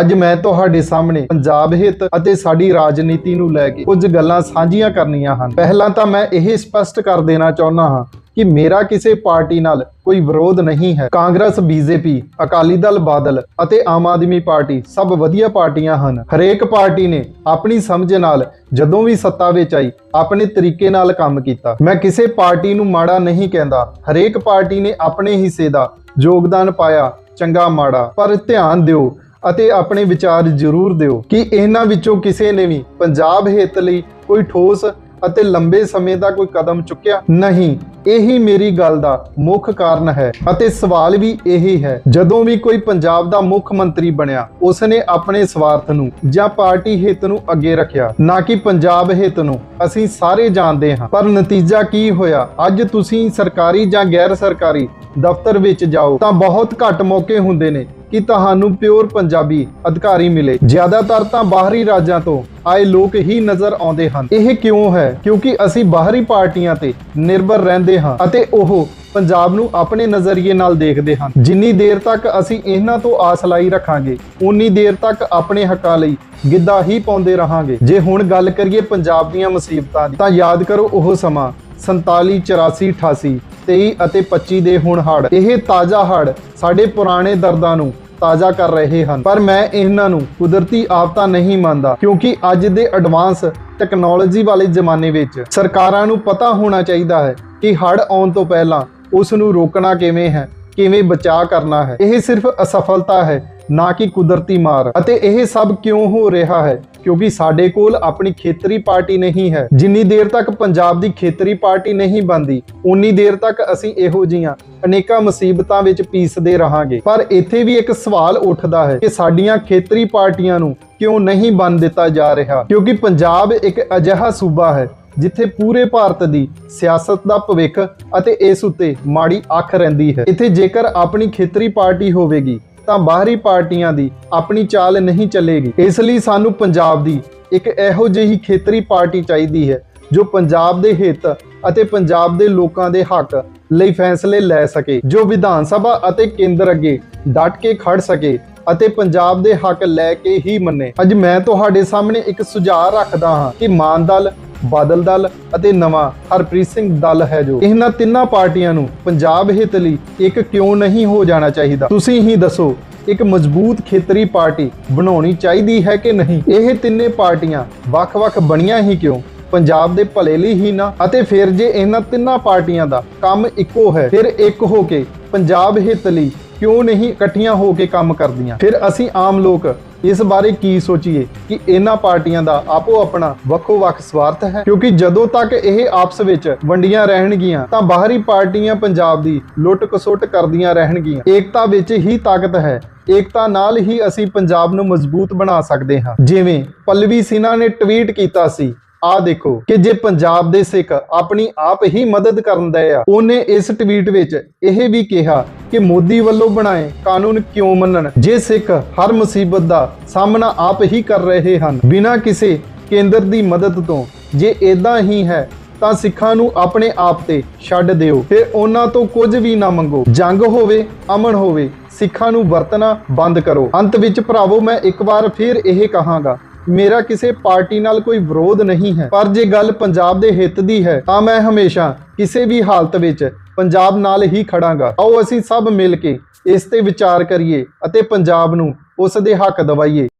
ਅੱਜ ਮੈਂ ਤੁਹਾਡੇ ਸਾਹਮਣੇ ਪੰਜਾਬ ਹਿੱਤ ਅਤੇ ਸਾਡੀ ਰਾਜਨੀਤੀ ਨੂੰ ਲੈ ਕੇ ਕੁਝ ਗੱਲਾਂ ਸਾਂਝੀਆਂ ਕਰਨੀਆਂ ਹਨ। ਪਹਿਲਾਂ ਤਾਂ ਮੈਂ ਇਹ ਸਪਸ਼ਟ ਕਰ ਦੇਣਾ ਚਾਹੁੰਦਾ ਹਾਂ ਕਿ ਮੇਰਾ ਕਿਸੇ ਪਾਰਟੀ ਨਾਲ ਕੋਈ ਵਿਰੋਧ ਨਹੀਂ ਹੈ। ਕਾਂਗਰਸ, ਬੀਜੇਪੀ, ਅਕਾਲੀ ਦਲ, ਬਾਦਲ ਅਤੇ ਆਮ ਆਦਮੀ ਪਾਰਟੀ ਸਭ ਵਧੀਆ ਪਾਰਟੀਆਂ ਹਨ। ਹਰੇਕ ਪਾਰਟੀ ਨੇ ਆਪਣੀ ਸਮਝ ਨਾਲ ਜਦੋਂ ਵੀ ਸੱਤਾ ਵਿੱਚ ਆਈ, ਆਪਣੇ ਤਰੀਕੇ ਨਾਲ ਕੰਮ ਕੀਤਾ। ਮੈਂ ਕਿਸੇ ਪਾਰਟੀ ਨੂੰ ਮਾੜਾ ਨਹੀਂ ਕਹਿੰਦਾ। ਹਰੇਕ ਪਾਰਟੀ ਨੇ ਆਪਣੇ ਹਿੱਸੇ ਦਾ ਯੋਗਦਾਨ ਪਾਇਆ, ਚੰਗਾ ਮਾੜਾ। ਪਰ ਧਿਆਨ ਦਿਓ ਅਤੇ ਆਪਣੇ ਵਿਚਾਰ ਜ਼ਰੂਰ ਦਿਓ ਕਿ ਇਹਨਾਂ ਵਿੱਚੋਂ ਕਿਸੇ ਨੇ ਵੀ ਪੰਜਾਬ ਹਿੱਤ ਲਈ ਕੋਈ ਠੋਸ ਅਤੇ ਲੰਬੇ ਸਮੇਂ ਦਾ ਕੋਈ ਕਦਮ ਚੁੱਕਿਆ ਨਹੀਂ। ਇਹੀ ਮੇਰੀ ਗੱਲ ਦਾ ਮੁੱਖ ਕਾਰਨ ਹੈ ਅਤੇ ਸਵਾਲ ਵੀ ਇਹੀ ਹੈ। ਜਦੋਂ ਵੀ ਕੋਈ ਪੰਜਾਬ ਦਾ ਮੁੱਖ ਮੰਤਰੀ ਬਣਿਆ, ਉਸਨੇ ਆਪਣੇ ਸਵਾਰਥ ਨੂੰ ਜਾਂ ਪਾਰਟੀ ਹਿੱਤ ਨੂੰ ਅੱਗੇ ਰੱਖਿਆ, ਨਾ ਕਿ ਪੰਜਾਬ ਹਿੱਤ ਨੂੰ। ਅਸੀਂ ਸਾਰੇ ਜਾਣਦੇ ਹਾਂ। ਪਰ ਨਤੀਜਾ ਕੀ ਹੋਇਆ? ਅੱਜ ਤੁਸੀਂ ਸਰਕਾਰੀ ਜਾਂ ਗੈਰ ਸਰਕਾਰੀ ਦਫ਼ਤਰ ਵਿੱਚ ਜਾਓ ਤਾਂ ਬਹੁਤ ਘੱਟ ਮੌਕੇ ਹੁੰਦੇ ਨੇ। ਕਿ ਤੁਹਾਨੂੰ ਪਿਓਰ ਪੰਜਾਬੀ ਅਧਿਕਾਰੀ ਮਿਲੇ। ਜ਼ਿਆਦਾਤਰ ਤਾਂ ਬਾਹਰੀ ਰਾਜਾਂ ਤੋਂ ਆਏ ਲੋਕ ਹੀ ਨਜ਼ਰ ਆਉਂਦੇ ਹਨ। ਇਹ ਕਿਉਂ ਹੈ? ਕਿਉਂਕਿ ਅਸੀਂ ਬਾਹਰੀ ਪਾਰਟੀਆਂ ਤੇ ਨਿਰਭਰ ਰਹਿੰਦੇ ਹਾਂ ਅਤੇ ਉਹ ਪੰਜਾਬ ਨੂੰ ਆਪਣੇ ਨਜ਼ਰੀਏ ਨਾਲ ਦੇਖਦੇ ਹਨ। ਜਿੰਨੀ ਦੇਰ ਤੱਕ ਅਸੀਂ ਇਹਨਾਂ ਤੋਂ ਆਸ ਲਾਈ ਰੱਖਾਂਗੇ, ਉਨੀ ਦੇਰ ਤੱਕ ਆਪਣੇ ਹੱਕਾਂ ਲਈ ਗਿੱਧਾ ਹੀ ਪਾਉਂਦੇ ਰਹਾਂਗੇ। ਜੇ ਹੁਣ ਗੱਲ ਕਰੀਏ ਪੰਜਾਬ ਦੀਆਂ ਮੁਸੀਬਤਾਂ ਦੀ, ਤਾਂ ਯਾਦ ਕਰੋ ਉਹ ਸਮਾਂ 47 84 88 23 ਅਤੇ 25 ਦੇ ਹੁਣ ਹੜ ਇਹ ਤਾਜ਼ਾ ਹੜ ਸਾਡੇ ਪੁਰਾਣੇ ਦਰਦਾਂ ਨੂੰ ਤਾਜ਼ਾ ਕਰ ਰਹੇ ਹਨ। ਪਰ ਮੈਂ ਇਹਨਾਂ ਨੂੰ ਕੁਦਰਤੀ ਆਫਤਾਂ ਨਹੀਂ ਮੰਨਦਾ, ਕਿਉਂਕਿ ਅੱਜ ਦੇ ਐਡਵਾਂਸ ਟੈਕਨੋਲੋਜੀ ਵਾਲੇ ਜ਼ਮਾਨੇ ਵਿੱਚ ਸਰਕਾਰਾਂ ਨੂੰ ਪਤਾ ਹੋਣਾ ਚਾਹੀਦਾ ਹੈ ਕਿ ਹੜ ਆਉਣ ਤੋਂ ਪਹਿਲਾਂ ਉਸ ਨੂੰ ਰੋਕਣਾ ਕਿਵੇਂ ਹੈ। ਕਿਵੇਂ ਬਚਾਅ ਕਰਨਾ ਹੈ। ਇਹ ਸਿਰਫ ਅਸਫਲਤਾ ਹੈ, ਨਾ ਕਿ ਕੁਦਰਤੀ ਮਾਰ। ਅਤੇ ਇਹ ਸਭ ਕਿਉਂ ਹੋ ਰਿਹਾ ਹੈ? ਕਿਉਂਕਿ ਸਾਡੇ ਕੋਲ ਆਪਣੀ ਖੇਤਰੀ ਪਾਰਟੀ ਨਹੀਂ ਹੈ। ਜਿੰਨੀ ਦੇਰ ਤੱਕ ਪੰਜਾਬ ਦੀ ਖੇਤਰੀ ਪਾਰਟੀ ਨਹੀਂ ਬਣਦੀ ਉਨੀ ਦੇਰ ਤੱਕ ਅਸੀਂ ਇਹੋ ਜੀਆਂ ਅਨੇਕਾਂ ਮੁਸੀਬਤਾਂ ਵਿੱਚ ਪੀਸਦੇ ਰਹਾਂਗੇ। ਪਰ ਇੱਥੇ ਵੀ ਇੱਕ ਸਵਾਲ ਉੱਠਦਾ ਹੈ ਕਿ ਸਾਡੀਆਂ ਖੇਤਰੀ ਪਾਰਟੀਆਂ ਨੂੰ ਕਿਉਂ ਨਹੀਂ ਬਣ ਦਿੱਤਾ ਜਾ ਰਿਹਾ? ਕਿਉਂਕਿ ਪੰਜਾਬ ਇੱਕ ਅਜਿਹਾ ਸੂਬਾ ਹੈ ਜਿੱਥੇ ਪੂਰੇ ਭਾਰਤ ਦੀ ਸਿਆਸਤ ਦਾ ਭਵਿੱਖ ਅਤੇ ਇਸ ਉੱਤੇ ਮਾੜੀ ਅੱਖ ਰਹਿੰਦੀ ਹੈ। ਇੱਥੇ ਜੇਕਰ ਆਪਣੀ ਖੇਤਰੀ ਪਾਰਟੀ ਹੋਵੇਗੀ, ਤਾਂ ਬਾਹਰੀ ਪਾਰਟੀਆਂ ਦੀ ਆਪਣੀ ਚਾਲ ਨਹੀਂ ਚੱਲੇਗੀ। ਇਸ ਲਈ ਸਾਨੂੰ ਪੰਜਾਬ ਦੀ ਇੱਕ ਇਹੋ ਜਿਹੀ ਖੇਤਰੀ ਪਾਰਟੀ ਚਾਹੀਦੀ ਹੈ, ਜੋ ਪੰਜਾਬ ਦੇ ਹਿੱਤ ਅਤੇ ਪੰਜਾਬ ਦੇ ਲੋਕਾਂ ਦੇ ਹੱਕ ਲਈ ਫੈਸਲੇ ਲੈ ਸਕੇ, ਜੋ ਵਿਧਾਨ ਸਭਾ ਅਤੇ ਕੇਂਦਰ ਅੱਗੇ ਡਟ ਕੇ ਖੜ ਸਕੇ ਅਤੇ ਪੰਜਾਬ ਦੇ ਹੱਕ ਲੈ ਕੇ ਹੀ ਮੰਨੇ। ਅੱਜ ਮੈਂ ਤੁਹਾਡੇ ਸਾਹਮਣੇ ਇੱਕ ਸੁਝਾਅ ਰੱਖਦਾ ਹਾਂ ਕਿ ਮਾਨ ਦਲ ਬਾਦਲ ਦਲ ਅਤੇ ਨਵਾਂ ਹਰਪ੍ਰੀਤ ਸਿੰਘ ਦਲ ਹੈ ਜੋ। ਇਹਨਾਂ ਤਿੰਨਾਂ ਪਾਰਟੀਆਂ ਨੂੰ ਪੰਜਾਬ ਹਿੱਤ ਲਈ ਇੱਕ ਕਿਉਂ ਨਹੀਂ ਹੋ ਜਾਣਾ ਚਾਹੀਦਾ? ਤੁਸੀਂ ਹੀ ਦੱਸੋ, ਇੱਕ ਮਜ਼ਬੂਤ ਖੇਤਰੀ ਪਾਰਟੀ ਬਣਾਉਣੀ ਚਾਹੀਦੀ ਹੈ ਕਿ ਨਹੀਂ? ਇਹ ਤਿੰਨੇ ਪਾਰਟੀਆਂ ਵੱਖ-ਵੱਖ ਬਣੀਆਂ ਹੀ ਕਿਉਂ? ਪੰਜਾਬ ਦੇ ਭਲੇ ਲਈ ਹੀ ਨਾ? ਅਤੇ ਫਿਰ ਜੇ ਇਹਨਾਂ ਤਿੰਨਾਂ ਪਾਰਟੀਆਂ ਦਾ ਕੰਮ ਇੱਕੋ ਹੈ, ਫਿਰ ਇੱਕ ਹੋ ਕੇ ਪੰਜਾਬ ਹਿੱਤ ਲਈ ਕਿਉਂ ਨਹੀਂ ਇਕੱਠੀਆਂ ਹੋ ਕੇ ਕੰਮ ਕਰਦੀਆਂ? ਫਿਰ ਅਸੀਂ ਆਮ ਲੋਕ ਇਸ ਬਾਰੇ ਕੀ ਸੋਚੀਏ ਕਿ ਇਹਨਾਂ ਪਾਰਟੀਆਂ ਦਾ ਆਪੋ ਆਪਣਾ ਵੱਖੋ ਵੱਖ ਸਵਾਰਥ ਹੈ? ਕਿਉਂਕਿ ਜਦੋਂ ਤੱਕ ਇਹ ਆਪਸ ਵਿੱਚ ਵੰਡੀਆਂ ਰਹਿਣਗੀਆਂ, ਤਾਂ ਬਾਹਰੀ ਪਾਰਟੀਆਂ ਪੰਜਾਬ ਦੀ ਲੁੱਟ ਖਸੁੱਟ ਕਰਦੀਆਂ ਰਹਿਣਗੀਆਂ। ਏਕਤਾ ਵਿੱਚ ਹੀ ਤਾਕਤ ਹੈ। ਏਕਤਾ ਨਾਲ ਹੀ ਅਸੀਂ ਪੰਜਾਬ ਨੂੰ ਮਜ਼ਬੂਤ ਬਣਾ ਸਕਦੇ ਹਾਂ। ਜਿਵੇਂ ਪੱਲਵੀ ਸਿਨਾ ਨੇ ਟਵੀਟ ਕੀਤਾ ਸੀ ਆ ਦੇਖੋ ਕਿ ਜੇ ਪੰਜਾਬ ਦੇ ਸਿੱਖ ਆਪਣੀ ਆਪ ਹੀ ਮਦਦ ਕਰਨ ਦੇ ਆ, ਉਹਨੇ ਇਸ ਟਵੀਟ ਵਿੱਚ ਇਹ ਵੀ ਕਿਹਾ ਕਿ ਮੋਦੀ ਵੱਲੋਂ ਬਣਾਏ ਕਾਨੂੰਨ ਕਿਉਂ ਮੰਨਣ? ਜੇ ਸਿੱਖ ਹਰ ਮੁਸੀਬਤ ਦਾ ਸਾਹਮਣਾ ਆਪ ਹੀ ਕਰ ਰਹੇ ਹਨ, ਬਿਨਾਂ ਕਿਸੇ ਕੇਂਦਰ ਦੀ ਮਦਦ ਤੋਂ, ਜੇ ਇਦਾਂ ਹੀ ਹੈ, ਤਾਂ ਸਿੱਖਾਂ ਨੂੰ ਆਪਣੇ ਆਪ ਤੇ ਛੱਡ ਦਿਓ। ਫਿਰ ਉਹਨਾਂ ਤੋਂ ਕੁਝ ਵੀ ਨਾ ਮੰਗੋ। ਜੰਗ ਹੋਵੇ, ਅਮਨ ਹੋਵੇ, ਸਿੱਖਾਂ ਨੂੰ ਵਰਤਣਾ ਬੰਦ ਕਰੋ। ਅੰਤ ਵਿੱਚ ਭਰਾਵੋ, ਮੈਂ ਇੱਕ ਵਾਰ ਫਿਰ ਇਹ ਕਹਾਂਗਾ ਮੇਰਾ ਕਿਸੇ ਪਾਰਟੀ ਨਾਲ ਕੋਈ ਵਿਰੋਧ ਨਹੀਂ ਹੈ। ਪਰ ਜੇ ਗੱਲ ਪੰਜਾਬ ਦੇ ਹਿੱਤ ਦੀ ਹੈ, ਤਾਂ ਮੈਂ ਹਮੇਸ਼ਾ ਕਿਸੇ ਵੀ ਹਾਲਤ ਵਿੱਚ ਪੰਜਾਬ ਨਾਲ ਹੀ ਖੜਾਂਗਾ। ਆਓ ਅਸੀਂ ਸਭ ਮਿਲ ਕੇ ਇਸ ਤੇ ਵਿਚਾਰ ਕਰੀਏ ਅਤੇ ਪੰਜਾਬ ਨੂੰ ਉਸ ਦੇ ਹੱਕ ਦਿਵਾਈਏ।